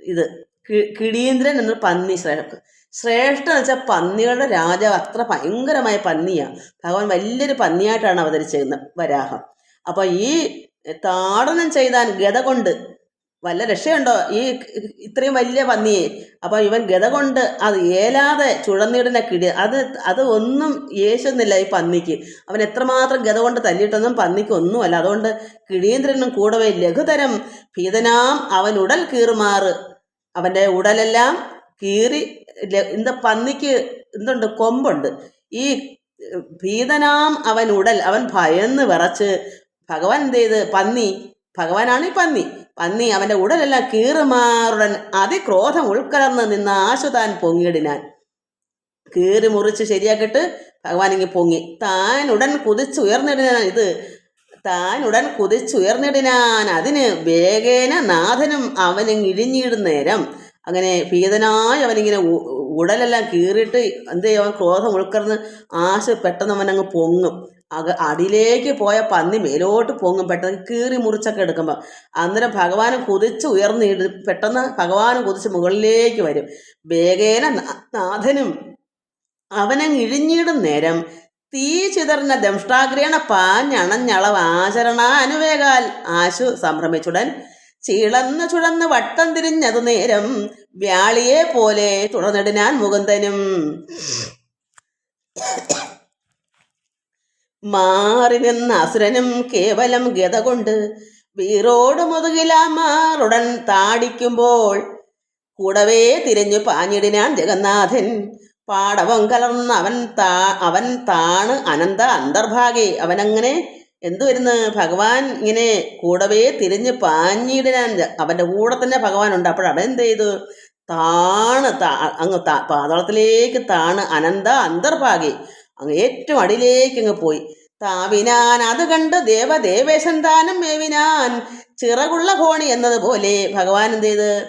ഇത് കിടീന്ദ്രൻ എന്ന പന്നി ശ്രേഷ്ഠ. ശ്രേഷ്ഠ എന്ന് വെച്ചാൽ പന്നികളുടെ രാജാവ് അത്ര ഭയങ്കരമായ പന്നിയാണ് ഭഗവാൻ വലിയൊരു പന്നിയായിട്ടാണ് അവതരിച്ചിരുന്നത് വരാഹം. അപ്പൊ ഈ താടനം ചെയ്താൽ ഗത കൊണ്ട് വല്ല രക്ഷയുണ്ടോ? ഈ ഇത്രയും വലിയ പന്നിയെ. അപ്പൊ ഇവൻ ഗത കൊണ്ട് അത് ഏലാതെ ചുഴന്നിടുന്ന കിടി അത് അത് ഒന്നും യേശുന്നില്ല ഈ പന്നിക്ക്. അവൻ എത്രമാത്രം ഗത കൊണ്ട് തല്ലിയിട്ടൊന്നും പന്നിക്ക് ഒന്നുമല്ല. അതുകൊണ്ട് കിടീന്ദ്രനും കൂടവേ ലഘുതരം ഭീതനാം അവൻ ഉടൽ കീറുമാറ്. അവന്റെ ഉടലെല്ലാം കീറി ഇന്ന് പന്നിക്ക് എന്തുണ്ട്? കൊമ്പുണ്ട്. ഈ ഭീതനാം അവൻ ഉടൽ അവൻ ഭയന്ന് വിറച്ച് ഭഗവാൻ എന്ത് ചെയ്ത്? പന്നി ഭഗവാനാണ് ഈ പന്നി. പന്നി അവന്റെ ഉടലെല്ലാം കീറുമാറുടൻ അതിക്രോധം ഉൾക്കലർന്ന് നിന്ന് ആശുതാൻ പൊങ്ങിയിടിനാൻ. കീറി മുറിച്ച് ശരിയാക്കിയിട്ട് ഭഗവാൻ ഇങ്ങ് പൊങ്ങി. താൻ ഉടൻ കുതിച്ചുയർന്നിടിനാൻ ഇത് താൻ ഉടൻ കുതിച്ചുയർന്നിടിനാൻ. അതിന് വേഗേന നാഥനും അവനും ഇഴിഞ്ഞിടും നേരം. അങ്ങനെ ഭീതനായി അവനിങ്ങനെ ഉടലെല്ലാം കീറിയിട്ട് എന്ത് ചെയ്യും അവൻ ക്രോധം ഉൾക്കർന്ന് ആശ പെട്ടെന്ന് അവനങ്ങ് പൊങ്ങും. അക അടിയിലേക്ക് പോയ പന്നി മേലോട്ട് പൊങ്ങും. പെട്ടെന്ന് കീറി മുറിച്ചൊക്കെ എടുക്കുമ്പോൾ അന്നേരം ഭഗവാനും കുതിച്ച് ഉയർന്നിടും. പെട്ടെന്ന് ഭഗവാനും കുതിച്ച് മുകളിലേക്ക് വരും. വേഗേന നാഥനും അവനങ്ങ് ഇഴിഞ്ഞിടും നേരം. തീ ചിതറിന ദംഷ്ടാഗ്രേണ പാഞ്ഞണഞ്ഞളവ് ആചരണ അനുവേകാൽ ആശു സംഭ്രമിച്ചുടൻ ചീളന്ന് ചുഴന്ന് വട്ടം തിരിഞ്ഞതു നേരം വ്യാളിയെ പോലെ തുടർന്നിടിനാൻ മുകുന്ദനും. മാറി നിന്ന അസുരനും കേവലം ഗത കൊണ്ട് വീറോട് മുതുകിലാമാറുടൻ താടിക്കുമ്പോൾ കൂടവേ തിരിഞ്ഞു പാഞ്ഞിടിനാൻ ജഗന്നാഥൻ പാടവം കലർന്ന് അവൻ താ അവൻ താണ് അനന്ത അന്തർഭാഗേ. അവനങ്ങനെ എന്തു വരുന്നു ഭഗവാൻ ഇങ്ങനെ കൂടവേ തിരിഞ്ഞ് പാഞ്ഞിടാൻ അവന്റെ കൂടെ തന്നെ ഭഗവാനുണ്ട്. അപ്പോൾ അവൻ എന്ത് ചെയ്തു? താണ് താ അങ്ങ് താ പാതാളത്തിലേക്ക് താണ് അനന്ത അന്തർഭാഗി. അങ്ങ് ഏറ്റവും അടിയിലേക്ക് അങ്ങ് പോയി. താവിനാൻ അത് കണ്ട് ദേവദേവേശൻ താനം മേവിനാൻ ചിറകുള്ള കോണി എന്നതുപോലെ ഭഗവാൻ എന്ത് ചെയ്ത്?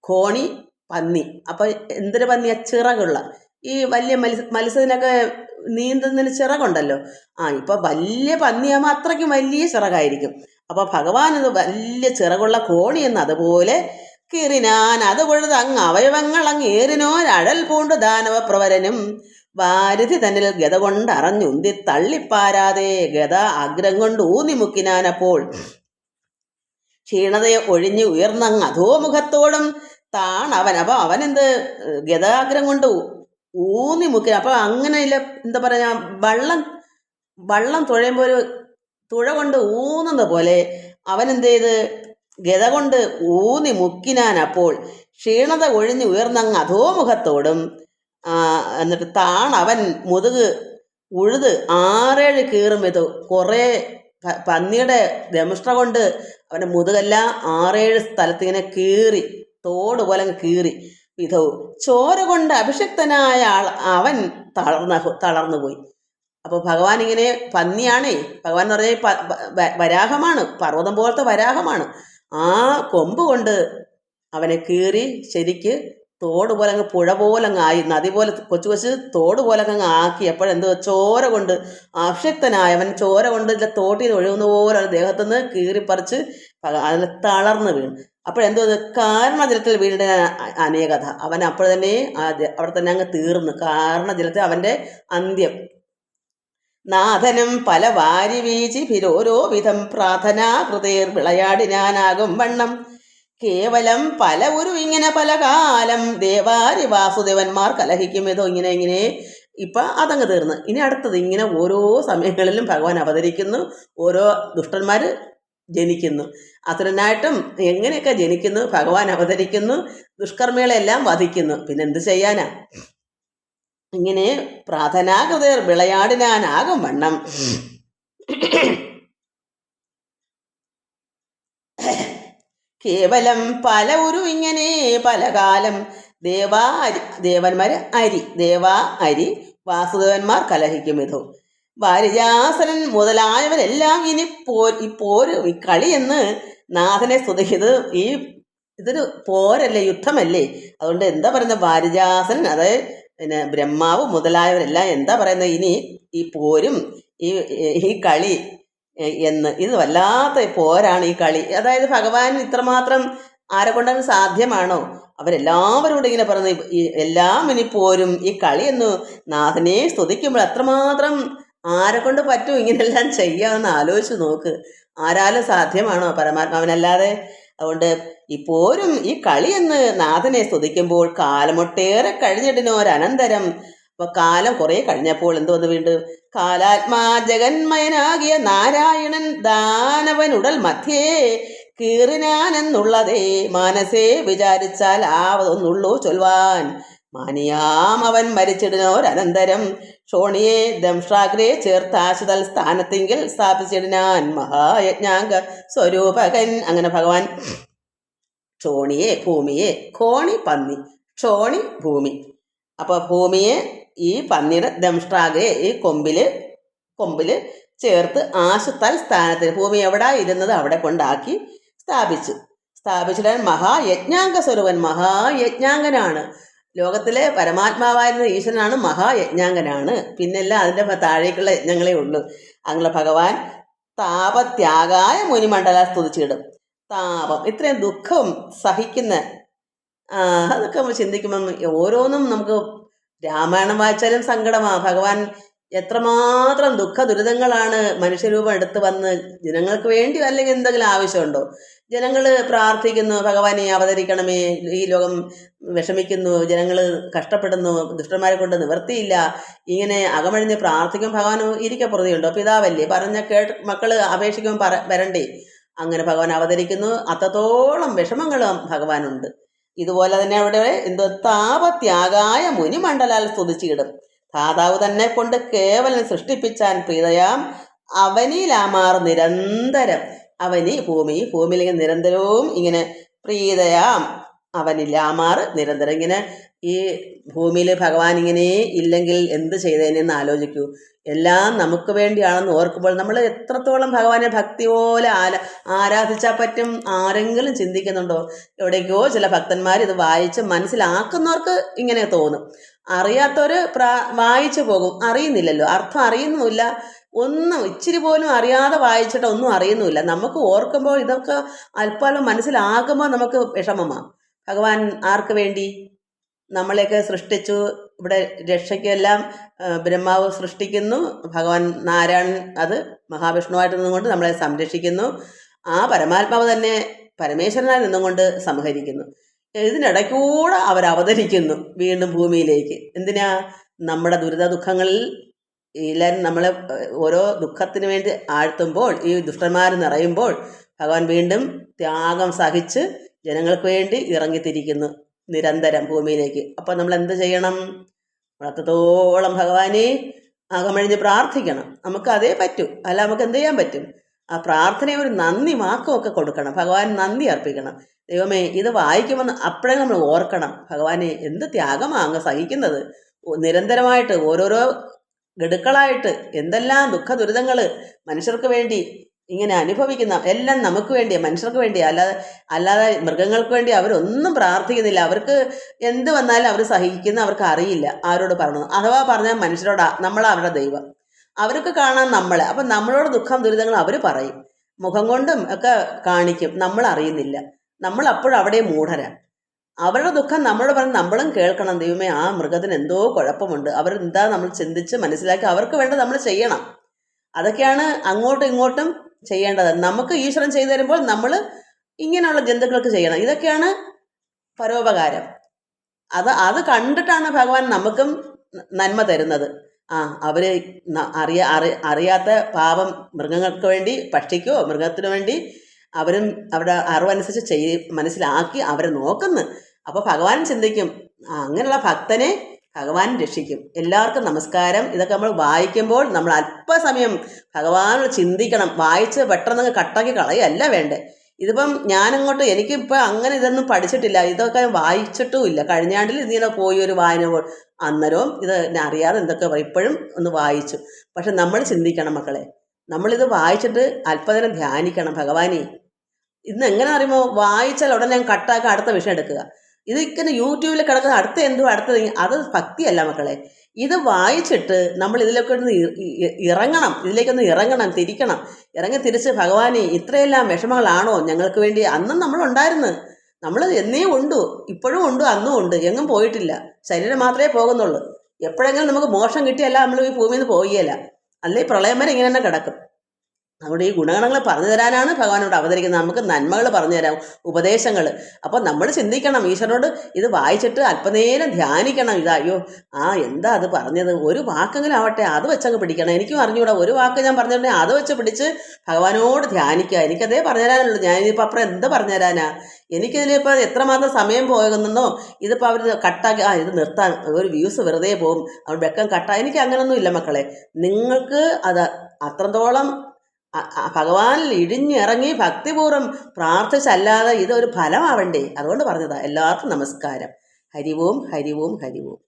കോണി പന്നി. അപ്പൊ എന്തൊരു പന്നിയാ? ചിറകുള്ള. ഈ വലിയ മത്സ്യ മത്സ്യത്തിനൊക്കെ നീന്തുന്നതിന് ചിറകുണ്ടല്ലോ. ആ ഇപ്പൊ വലിയ പന്നിയാകുമ്പോൾ അത്രയ്ക്കും വലിയ ചിറകായിരിക്കും. അപ്പൊ ഭഗവാൻ ഇത് വലിയ ചിറകുള്ള കോണി എന്ന് അതുപോലെ കീറിനാൻ അത് പൊഴുത് അങ്ങ് അവയവങ്ങൾ അങ്ങ് ഏറിനോരഴൽ പൂണ്ട് ദാനവ പ്രവരനും വാരുതി തന്നിൽ ഗത കൊണ്ട് അറിഞ്ഞുന്തി തള്ളിപ്പാരാതെ ഗത അഗ്രം കൊണ്ട് ഊന്നി മുക്കിനാനപ്പോൾ. ക്ഷീണതയെ ഒഴിഞ്ഞ് ഉയർന്നങ്ങ് അധോമുഖത്തോടും താണവൻ. അവൻ അപ്പൊ അവനെന്ത് ഗതാഗ്രം കൊണ്ട് ഊന്നി മുക്കി. അപ്പൊ അങ്ങനെ ഇല്ല എന്താ പറയാ വള്ളം വള്ളം തുഴയുമ്പോൾ ഒരു തുഴ കൊണ്ട് ഊന്നുന്ന പോലെ അവൻ എന്ത് ചെയ്ത്? ഗത കൊണ്ട് ഊന്നി മുക്കിനാൻ അപ്പോൾ ക്ഷീണത ഒഴിഞ്ഞ് ഉയർന്നങ്ങ് അധോമുഖത്തോടും എന്നിട്ട് താണവൻ മുതുക് ഉഴുത് ആറേഴ് കീറും ഇത് കുറേ പന്നിയുടെ ദംഷ്ട്ര കൊണ്ട് അവന്റെ മുതുകെല്ലാം ആറേഴ് സ്ഥലത്ത് ഇങ്ങനെ കീറി തോട് പോലെ കീറി. വിധവും ചോര കൊണ്ട് അഭിഷക്തനായ ആൾ അവൻ തളർന്ന തളർന്നു പോയി. അപ്പോൾ ഭഗവാൻ ഇങ്ങനെ പന്നിയാണേ. ഭഗവാൻ എന്ന് പറഞ്ഞാൽ വരാഹമാണ്. പർവതം പോലത്തെ വരാഹമാണ്. ആ കൊമ്പ് കൊണ്ട് അവനെ കീറി ശരിക്ക് തോട് പോലെ അങ്ങ് പുഴ പോലെ അങ്ങ് ആയി. നദി പോലെ കൊച്ചു കൊച്ചു തോട് പോലെ അങ്ങ് ആക്കി എപ്പോഴെന്തോ ചോര കൊണ്ട് അഭിഷക്തനായവൻ ചോര കൊണ്ട് തോട്ടിൽ നിന്ന് ഒഴുകുന്ന പോലെ അവൻ ദേഹത്തുനിന്ന് കീറിപ്പറിച്ച് അതിൽ തളർന്ന് വീണു. അപ്പോഴെന്തോ കാരണജലത്തിൽ വീണിട്ട് അനേകഥ അവൻ അപ്പോൾ തന്നെ അവിടെ തന്നെ അങ്ങ് തീർന്നു. കാരണജലത്തിൽ അവന്റെ അന്ത്യം. നാഥനും പല വാരി വീചി ഫിരോരോ വിധം പ്രാർത്ഥനാ ഹൃദയർ വിളയാടിനാനാകും വണ്ണം. കേവലം പല ഒരു ഇങ്ങനെ പല കാലം ദേവാരി വാസുദേവന്മാർ കലഹിക്കും ഇതോ ഇങ്ങനെ ഇങ്ങനെ. ഇപ്പൊ അതങ്ങ് തീർന്ന്. ഇനി അടുത്തത് ഇങ്ങനെ ഓരോ സമയങ്ങളിലും ഭഗവാൻ അവതരിക്കുന്നു ഓരോ ദുഷ്ടന്മാര് ജനിക്കുന്നു. അസുരനായിട്ടും എങ്ങനെയൊക്കെ ജനിക്കുന്നു ഭഗവാൻ അവതരിക്കുന്നു ദുഷ്കർമ്മികളെല്ലാം വധിക്കുന്നു. പിന്നെ എന്ത് ചെയ്യാനാ? ഇങ്ങനെ പ്രാർത്ഥനാകൃതർ വിളയാടിനാനാകും വണ്ണം. കേവലം പല ഒരു ഇങ്ങനെ പല കാലം. ദേവാ അരി ദേവന്മാര് അരി ദേവാ അരി വാസുദേവന്മാർ കലഹിക്കും ഇതോ വാരിജാസനൻ മുതലായവരെല്ലാം ഇനി പോ ഈ പോര് ഈ കളി എന്ന് നാഥനെ സ്തുതിക്കുന്നത് ഈ ഇതൊരു പോരല്ലേ യുദ്ധമല്ലേ? അതുകൊണ്ട് എന്താ പറയുന്നത്? വാരിജാസനൻ അതായത് പിന്നെ ബ്രഹ്മാവ് മുതലായവരെല്ലാം എന്താ പറയുന്നത്? ഇനി ഈ പോരും ഈ ഈ കളി എന്ന്. ഇത് വല്ലാത്ത പോരാണ് ഈ കളി. അതായത് ഭഗവാൻ ഇത്രമാത്രം ആരെ കൊണ്ടാണ് സാധ്യമാണോ? അവരെല്ലാവരും കൂടെ ഇങ്ങനെ പറഞ്ഞ് എല്ലാം ഇനി പോരും. ഈ കളി എന്ന് നാഥനെ സ്തുതിക്കുമ്പോൾ അത്രമാത്രം ആരെ കൊണ്ട് പറ്റും ഇങ്ങനെല്ലാം ചെയ്യാമെന്ന് ആലോചിച്ച് നോക്ക്. ആരാലും സാധ്യമാണോ പരമാത്മാവിനല്ലാതെ? അതുകൊണ്ട് ഇപ്പോഴും ഈ കളി എന്ന് നാഥനെ സ്തുതിക്കുമ്പോൾ കാലമൊട്ടേറെ കഴിഞ്ഞിട്ടിനോരനന്തരം അപ്പൊ കാലം കുറെ കഴിഞ്ഞപ്പോൾ വന്നു വീണ്ടും? കാലാത്മാ ജഗന്മയനാകിയ നാരായണൻ ദാനവനുടൽ മധ്യേ കീറിനാനെന്നുള്ളതേ മനസ്സേ വിചാരിച്ചാൽ ആവതൊന്നുള്ളൂ ചൊൽവാൻ. മാനിയാം അവൻ മരിച്ചിടുന്നോരനന്തരം ഷോണിയെ ദംഷ്ട്രാഗ്രേ ചേർത്താശുതൽ സ്ഥാനത്തെങ്കിൽ സ്ഥാപിച്ചിടിനാൻ മഹായജ്ഞാംഗ സ്വരൂപകൻ. അങ്ങനെ ഭഗവാൻ ക്ഷോണിയെ ഭൂമിയെ കോണി പന്നി ക്ഷോണി ഭൂമി. അപ്പോൾ ഭൂമിയെ ഈ പന്നിയുടെ ദംഷ്ട്രാഗയെ ഈ കൊമ്പിൽ കൊമ്പിൽ ചേർത്ത് ആശുത്താൽ സ്ഥാനത്തിന് ഭൂമി എവിടെ ഇരുന്നത് അവിടെ കൊണ്ടാക്കി സ്ഥാപിച്ചു. സ്ഥാപിച്ചിട്ട് മഹായജ്ഞാംഗ സ്വരൂപൻ മഹായജ്ഞാംഗനാണ്. ലോകത്തിലെ പരമാത്മാവായിരുന്ന ഈശ്വരനാണ് മഹായജ്ഞാംഗനാണ്. പിന്നെല്ലാം അതിന്റെ താഴേക്കുള്ള യജ്ഞങ്ങളേ ഉള്ളൂ. അങ്ങനെ ഭഗവാൻ താപത്യാഗായ മുനിമണ്ഡല സ്തുതിച്ചിടും. താപം ഇത്രയും ദുഃഖം സഹിക്കുന്ന അതൊക്കെ നമ്മൾ ചിന്തിക്കുമ്പം ഓരോന്നും നമുക്ക് രാമായണം വായിച്ചാലും സങ്കടമാ. ഭഗവാൻ എത്രമാത്രം ദുഃഖ ദുരിതങ്ങളാണ് മനുഷ്യരൂപം എടുത്തു വന്ന് ജനങ്ങൾക്ക് വേണ്ടി അല്ലെങ്കിൽ എന്തെങ്കിലും ആവശ്യമുണ്ടോ? ജനങ്ങൾ പ്രാർത്ഥിക്കുന്നു ഭഗവാനെ അവതരിക്കണമേ. ഈ ലോകം വിഷമിക്കുന്നു ജനങ്ങൾ കഷ്ടപ്പെടുന്നു ദുഷ്ടന്മാരെ കൊണ്ട് നിവർത്തിയില്ല. ഇങ്ങനെ അകമഴിഞ്ഞ് പ്രാർത്ഥിക്കും ഭഗവാൻ ഇരിക്കപ്പുറതിയുണ്ടോ പിതാവല്ലേ പറഞ്ഞ കേട്ട് മക്കൾ അപേക്ഷിക്കുമ്പോൾ പറ വരണ്ടേ. അങ്ങനെ ഭഗവാൻ അവതരിക്കുന്നു. അത്രത്തോളം വിഷമങ്ങളും ഭഗവാനുണ്ട്. ഇതുപോലെ തന്നെ അവിടെ എന്തോ താപത്യാഗായ മുനിമണ്ഡലാൽ സ്തുതിച്ചിടും. ധാതാവ് തന്നെ കൊണ്ട് കേവലം സൃഷ്ടിപ്പിച്ചാൻ പ്രീതയാം. അവനിലാമാർ നിരന്തരം. അവനി ഭൂമി ഭൂമിയിലേക്ക് നിരന്തരവും ഇങ്ങനെ പ്രീതയാം. അവനിലാമാർ നിരന്തരം ഇങ്ങനെ ഈ ഭൂമിയിൽ ഭഗവാൻ ഇങ്ങനെ ഇല്ലെങ്കിൽ എന്ത് ചെയ്തേനെന്ന് ആലോചിക്കൂ. എല്ലാം നമുക്ക് വേണ്ടിയാണെന്ന് ഓർക്കുമ്പോൾ നമ്മൾ എത്രത്തോളം ഭഗവാനെ ഭക്തി പോലെ ആല ആരാധിച്ചാൽ പറ്റും ആരെങ്കിലും ചിന്തിക്കുന്നുണ്ടോ? എവിടേക്കോ ചില ഭക്തന്മാർ ഇത് വായിച്ച് മനസ്സിലാക്കുന്നവർക്ക് ഇങ്ങനെ തോന്നും. അറിയാത്തവർ പ്രാ വായിച്ചു പോകും. അറിയുന്നില്ലല്ലോ. അർത്ഥം അറിയുന്നുമില്ല. ഒന്നും ഇച്ചിരി പോലും അറിയാതെ വായിച്ചിട്ട് ഒന്നും അറിയുന്നുമില്ല. നമുക്ക് ഓർക്കുമ്പോൾ ഇതൊക്കെ അല്പം മനസ്സിലാകുമ്പോൾ നമുക്ക് വിഷമമാണ് ഭഗവാൻ ആർക്ക് വേണ്ടി? നമ്മളെയൊക്കെ സൃഷ്ടിച്ചു. ഇവിടെ രക്ഷയ്ക്കെല്ലാം ബ്രഹ്മാവ് സൃഷ്ടിക്കുന്നു. ഭഗവാൻ നാരായണൻ അത് മഹാവിഷ്ണുവായിട്ട് നിന്നുകൊണ്ട് നമ്മളെ സംരക്ഷിക്കുന്നു. ആ പരമാത്മാവ് തന്നെ പരമേശ്വരനായി നിന്നുകൊണ്ട് സംഹരിക്കുന്നു. ഇതിനിടയ്ക്കൂടെ അവർ അവതരിക്കുന്നു വീണ്ടും ഭൂമിയിലേക്ക്. എന്തിനാ? നമ്മുടെ ദുരിത ദുഃഖങ്ങളിൽ എല്ലാവരും നമ്മളെ ഓരോ ദുഃഖത്തിന് വേണ്ടി ആഴ്ത്തുമ്പോൾ ഈ ദുഷ്ടന്മാർ നിറയുമ്പോൾ ഭഗവാൻ വീണ്ടും ത്യാഗം സഹിച്ച് ജനങ്ങൾക്ക് വേണ്ടി ഇറങ്ങിത്തിരിക്കുന്നു. നിരന്തരം ഭൂമിയിലേക്ക്. അപ്പം നമ്മൾ എന്ത് ചെയ്യണം? അത്രത്തോളം ഭഗവാനെ അകമഴിഞ്ഞ് പ്രാർത്ഥിക്കണം. നമുക്ക് അതേ പറ്റൂ. അല്ല നമുക്ക് എന്ത് ചെയ്യാൻ പറ്റും? ആ പ്രാർത്ഥനയെ ഒരു നന്ദി വാക്കുമൊക്കെ കൊടുക്കണം. ഭഗവാൻ നന്ദി അർപ്പിക്കണം. ദൈവമേ ഇത് വായിക്കുമെന്ന് അപ്പോഴേ നമ്മൾ ഓർക്കണം. ഭഗവാനെ എന്ത് ത്യാഗമാണ് അങ്ങ് സഹിക്കുന്നത്? നിരന്തരമായിട്ട് ഓരോരോ ഗഡുക്കളായിട്ട് എന്തെല്ലാം ദുഃഖ ദുരിതങ്ങൾ മനുഷ്യർക്ക് വേണ്ടി ഇങ്ങനെ അനുഭവിക്കുന്ന എല്ലാം നമുക്ക് വേണ്ടിയാ മനുഷ്യർക്ക് വേണ്ടിയാ. അല്ലാതെ അല്ലാതെ മൃഗങ്ങൾക്ക് വേണ്ടി അവരൊന്നും പ്രാർത്ഥിക്കുന്നില്ല. അവർക്ക് എന്ത് വന്നാലും അവർ സഹിക്കുന്ന അവർക്ക് അറിയില്ല ആരോട് പറഞ്ഞു അഥവാ പറഞ്ഞാൽ മനുഷ്യരോട് നമ്മളാ അവരുടെ ദൈവം. അവർക്ക് കാണാൻ നമ്മളെ. അപ്പം നമ്മളോട് ദുഃഖം ദുരിതങ്ങൾ അവർ പറയും. മുഖം കൊണ്ടും ഒക്കെ കാണിക്കും. നമ്മൾ അറിയുന്നില്ല. നമ്മൾ അപ്പോഴും അവിടെ മൂഢരാ. അവരുടെ ദുഃഖം നമ്മളോട് പറഞ്ഞ് നമ്മളും കേൾക്കണം. ദൈവമേ ആ മൃഗത്തിന് എന്തോ കുഴപ്പമുണ്ട്. അവർ എന്താ നമ്മൾ ചിന്തിച്ച് മനസ്സിലാക്കി അവർക്ക് വേണ്ട നമ്മൾ ചെയ്യണം. അതൊക്കെയാണ് അങ്ങോട്ടും ഇങ്ങോട്ടും ചെയ്യേണ്ടത്. നമുക്ക് ഈശ്വരൻ ചെയ്തു തരുമ്പോൾ നമ്മൾ ഇങ്ങനെയുള്ള ജന്തുക്കൾക്ക് ചെയ്യണം. ഇതൊക്കെയാണ് പരോപകാരം. അത് അത് കണ്ടിട്ടാണ് ഭഗവാൻ നമുക്കും നന്മ തരുന്നത്. ആ അവർ അറിയ അറി അറിയാത്ത പാപം മൃഗങ്ങൾക്ക് വേണ്ടി പക്ഷിക്കോ മൃഗത്തിനു വേണ്ടി അവരും അവരുടെ അറിവനുസരിച്ച് ചെയ് മനസ്സിലാക്കി അവരെ നോക്കുന്നു. അപ്പോൾ ഭഗവാൻ ചിന്തിക്കും അങ്ങനെയുള്ള ഭക്തനെ ഭഗവാൻ രക്ഷിക്കും. എല്ലാവർക്കും നമസ്കാരം. ഇതൊക്കെ നമ്മൾ വായിക്കുമ്പോൾ നമ്മൾ അല്പസമയം ഭഗവാനോട് ചിന്തിക്കണം. വായിച്ച് പെട്ടെന്ന് കട്ടാക്കി കളയല്ല വേണ്ടേ. ഇതിപ്പം ഞാനങ്ങോട്ട് എനിക്കിപ്പോൾ അങ്ങനെ ഇതൊന്നും പഠിച്ചിട്ടില്ല. ഇതൊക്കെ വായിച്ചിട്ടും ഇല്ല കഴിഞ്ഞാണ്ടിൽ ഇതിങ്ങനെ പോയി ഒരു വായന അന്നേരവും ഇത് അറിയാതെ എന്തൊക്കെ ഇപ്പോഴും ഒന്ന് വായിച്ചു. പക്ഷെ നമ്മൾ ചിന്തിക്കണം മക്കളെ. നമ്മളിത് വായിച്ചിട്ട് അല്പനേരം ധ്യാനിക്കണം ഭഗവാനെ. ഇന്ന് എങ്ങനെ അറിയുമോ? വായിച്ചാൽ ഉടനെ ഞാൻ കട്ടാക്കി അടുത്ത വിഷയം എടുക്കുക. ഇത് ഇങ്ങനെ യൂട്യൂബിൽ കിടക്കുന്ന അടുത്ത എന്തോ അടുത്തത് അത് ഭക്തിയല്ല മക്കളെ. ഇത് വായിച്ചിട്ട് നമ്മൾ ഇതിലൊക്കെ ഒന്ന് ഇറങ്ങണം. ഇതിലേക്കൊന്ന് ഇറങ്ങണം തിരിക്കണം. ഇറങ്ങി തിരിച്ച് ഭഗവാനെ ഇത്രയെല്ലാം വിഷമങ്ങളാണോ ഞങ്ങൾക്ക് വേണ്ടി അന്നും നമ്മളുണ്ടായിരുന്നു നമ്മൾ എന്നേ ഉണ്ടു ഇപ്പോഴും ഉണ്ട് അന്നും ഉണ്ട് എങ്ങും പോയിട്ടില്ല. ശരീരം മാത്രമേ പോകുന്നുള്ളൂ. എപ്പോഴെങ്കിലും നമുക്ക് മോക്ഷം കിട്ടിയല്ല നമ്മൾ ഈ ഭൂമിയിൽ നിന്ന് പോവുകയില്ല. അല്ലെങ്കിൽ പ്രളയം വരെ ഇങ്ങനെ തന്നെ കിടക്കും. അതുകൊണ്ട് ഈ ഗുണഗണങ്ങൾ പറഞ്ഞു തരാനാണ് ഭഗവാനോട് അവതരിക്കുന്നത്. നമുക്ക് നന്മകൾ പറഞ്ഞു തരാം ഉപദേശങ്ങൾ. അപ്പോൾ നമ്മൾ ചിന്തിക്കണം ഈശ്വരനോട് ഇത് വായിച്ചിട്ട് അല്പനേരം ധ്യാനിക്കണം. ഇത് അയ്യോ ആ എന്താ അത് പറഞ്ഞത്? ഒരു വാക്കെങ്കിലും ആവട്ടെ അത് വെച്ചങ്ങ് പിടിക്കണം. എനിക്കും അറിഞ്ഞുകൂടാ ഒരു വാക്ക് ഞാൻ പറഞ്ഞിട്ടുണ്ടെങ്കിൽ അത് വെച്ച് പിടിച്ച് ഭഗവാനോട് ധ്യാനിക്കുക. എനിക്കതേ പറഞ്ഞു തരാനുള്ളൂ. ഞാനിപ്പോൾ അപ്പുറം എന്ത് പറഞ്ഞു തരാനാ? എനിക്കിതിലിപ്പോൾ എത്രമാത്രം സമയം പോകുന്നോ ഇതിപ്പോൾ അവർ കട്ടാക്കി ആ ഇത് നിർത്താൻ ഒരു വ്യൂസ് വെറുതെ പോകും. അവർ വെക്കം കട്ടാ. എനിക്ക് അങ്ങനൊന്നും ഇല്ല മക്കളെ. നിങ്ങൾക്ക് അത് അത്രത്തോളം ഭഗവാനിൽ ഇടിഞ്ഞിറങ്ങി ഭക്തിപൂർവം പ്രാർത്ഥിച്ചല്ലാതെ ഇതൊരു ഫലമാവണ്ടേ? അതുകൊണ്ട് പറഞ്ഞതാ. എല്ലാവർക്കും നമസ്കാരം. ഹരിവും ഹരിവും ഹരിവും.